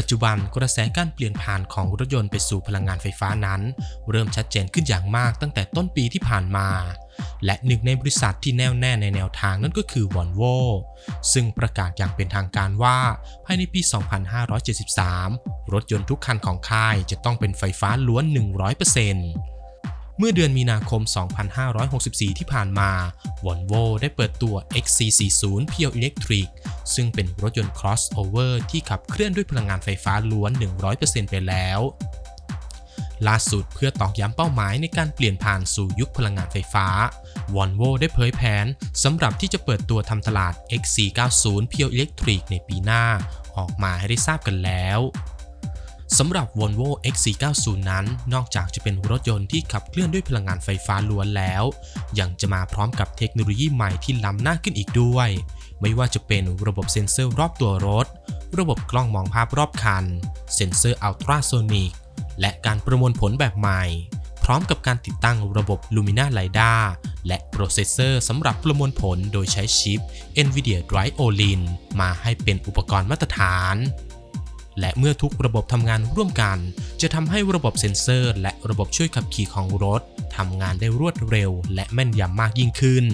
ัจจุบันกระแสการเปลี่ยนผ่านของรถยนต์ไปสู่พลังงานไฟฟ้านั้น เริ่มชัดเจนขึ้นอย่างมากตั้งแต่ต้นปีที่ผ่านมา และหนึ่งในบริษัทที่แน่วแน่ในแนวทางนั่นก็คือ Volvo ซึ่งประกาศอย่างเป็นทางการว่าภายในปี 2573 รถยนต์ทุกคันของค่ายจะต้องเป็นไฟฟ้าล้วน 100%เมื่อเดือนมีนาคม 2564 ที่ผ่านมา Volvo ได้เปิดตัว XC40 Pure Electric ซึ่งเป็นรถยนต์ crossover ที่ขับเคลื่อนด้วยพลังงานไฟฟ้าล้วน 100%ไปแล้ว ล่าสุดเพื่อตอกย้ำเป้าหมายในการเปลี่ยนผ่านสู่ยุคพลังงานไฟฟ้า Volvo ได้เผยแผนสำหรับที่จะเปิดตัวทำตลาด XC90 Pure Electric ในปีหน้า ออกมาให้ได้ทราบกันแล้วสำหรับ Volvo XC90 นั้น นอกจากจะเป็นรถยนต์ที่ขับเคลื่อนด้วยพลังงานไฟฟ้าล้วนแล้ว ยังจะมาพร้อมกับเทคโนโลยีใหม่ที่ล้ำหน้าขึ้นอีกด้วย ไม่ว่าจะเป็นระบบเซ็นเซอร์รอบตัวรถ ระบบกล้องมองภาพรอบคัน เซ็นเซอร์อัลตราโซนิก และการประมวลผลแบบใหม่ พร้อมกับการติดตั้งระบบ Lumina LiDAR และโปรเซสเซอร์สำหรับประมวลผลโดยใช้ชิป NVIDIA Drive Orin มาให้เป็นอุปกรณ์มาตรฐาน และเมื่อทุกระบบทำงานร่วมกัน จะทำให้ระบบเซ็นเซอร์ และระบบช่วยขับขี่ของรถทำงานได้รวดเร็ว และแม่นยำมากยิ่งขึ้น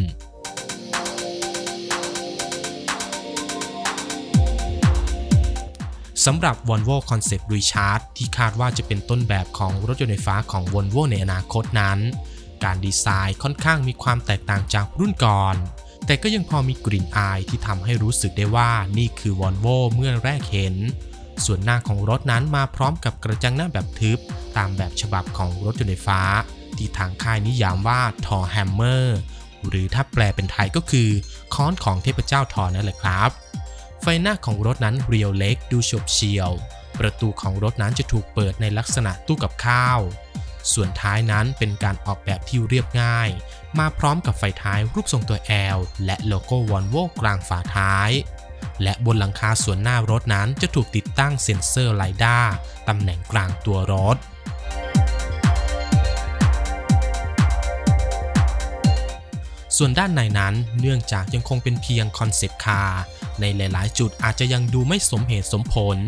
สำหรับ Volvo Concept Recharge ที่คาดว่าจะเป็นต้นแบบของรถยนต์ไฟฟ้าของ Volvo ในอนาคตนั้น การดีไซน์ค่อนข้างมีความแตกต่างจากรุ่นก่อน แต่ก็ยังพอมีกลิ่นอายที่ทำให้รู้สึกได้ว่านี่คือ Volvo เมื่อแรกเห็น ส่วนหน้าของรถนั้นมาพร้อมกับกระจังหน้าแบบทึบ ตามแบบฉบับของรถยนต์ไฟฟ้า ที่ทางค่ายนิยามว่าทอแฮมเมอร์หรือถ้าแปลเป็นไทยก็คือค้อนของเทพเจ้าทอนั่นแหละครับ ไฟหน้าของรถนั้นเรียวเล็กดูฉบเฉียว ประตูของรถนั้นจะถูกเปิดในลักษณะตู้กับข้าว ส่วนท้ายนั้นเป็นการออกแบบที่เรียบง่าย มาพร้อมกับไฟท้ายรูปทรงตัว L และโลโก้วอลโวกลางฝาท้าย และบนหลังคาส่วนหน้ารถนั้นจะถูกติดตั้งเซ็นเซอร์ไลด้าตำแหน่งกลางตัวรถ ส่วนด้านในนั้นเนื่องจากยังคงเป็นเพียงคอนเซปต์คาร์ในหลาย ๆ จุดอาจจะยังดูไม่สมเหตุสมผล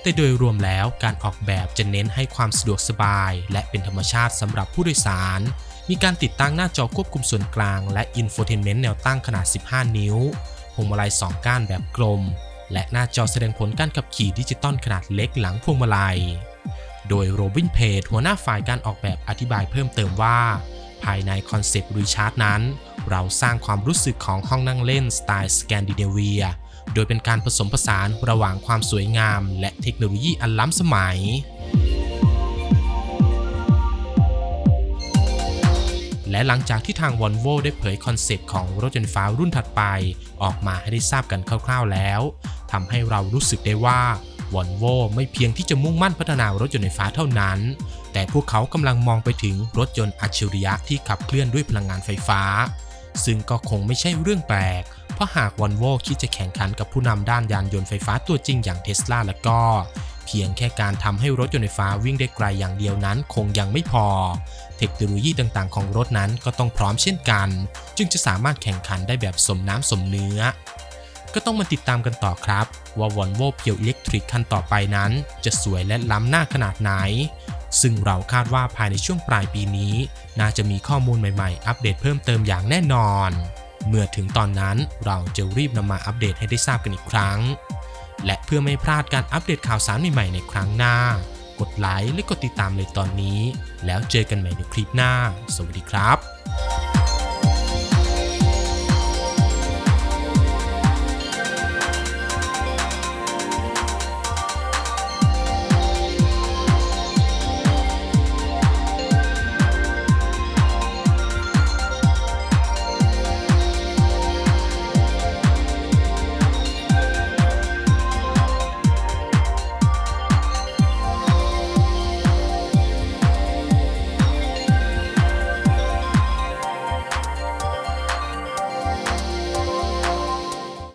แต่โดยรวมแล้วการออกแบบจะเน้นให้ความสะดวกสบาย และเป็นธรรมชาติสำหรับผู้โดยสาร มีการติดตั้งหน้าจอควบคุมส่วนกลาง และอินโฟเทนเมนต์แนวตั้งขนาด 15 นิ้วพวงมาลัย 2 ก้านแบบกลม และหน้าจอแสดงผลการขับขี่ดิจิตอลขนาดเล็กหลังพวงมาลัย โดยโรบินเพจหัวหน้าฝ่ายการออกแบบอธิบายเพิ่มเติมว่า ภายในคอนเซปต์รีชาร์ดนั้น เราสร้างความรู้สึกของห้องนั่งเล่นสไตล์สแกนดิเนเวีย โดยเป็นการผสมผสานระหว่างความสวยงาม และเทคโนโลยีอันล้ำสมัย และหลังจากที่ทาง Volvo ได้เผยคอนเซปต์ของรถยนต์ไฟฟ้ารุ่นถัดไป ออกมาให้ได้ทราบกันคร่าวๆแล้วทำให้เรารู้สึกได้ว่า Volvo ไม่เพียงที่จะมุ่งมั่นพัฒนารถยนต์ไฟฟ้าเท่านั้น แต่พวกเขากำลังมองไปถึงรถยนต์อัจฉริยะที่ขับเคลื่อนด้วยพลังงานไฟฟ้า ซึ่งก็คงไม่ใช่เรื่องแปลก เพราะหาก Volvo คิดจะแข่งขันกับผู้นำด้านยานยนต์ไฟฟ้าตัวจริงอย่างเท s l a แล้วก็ เพียงแค่การทำให้รถยนต์ไฟฟ้าวิ่งได้ไกลอย่างเดียวนั้นคงยังไม่พอ เทคโนโลยีต่างๆ ของรถนั้นก็ต้องพร้อมเช่นกัน จึงจะสามารถแข่งขันได้แบบสมน้ำสมเนื้อก็ต้องมาติดตามกันต่อครับ ว่า Volvo Pure Electric คันต่อไปนั้น จะสวยและล้ำหน้าขนาดไหน ซึ่งเราคาดว่าภายในช่วงปลายปีนี้ น่าจะมีข้อมูลใหม่ๆ อัปเดตเพิ่มเติมอย่างแน่นอน เมื่อถึงตอนนั้นเราจะรีบนำมาอัปเดตให้ได้ทราบกันอีกครั้ง และเพื่อไม่พลาดการอัปเดตข่าวสารใหม่ๆในครั้งหน้า กดไลค์และกดติดตามเลยตอนนี้ แล้วเจอกันใหม่ในคลิปหน้า สวัสดีครับ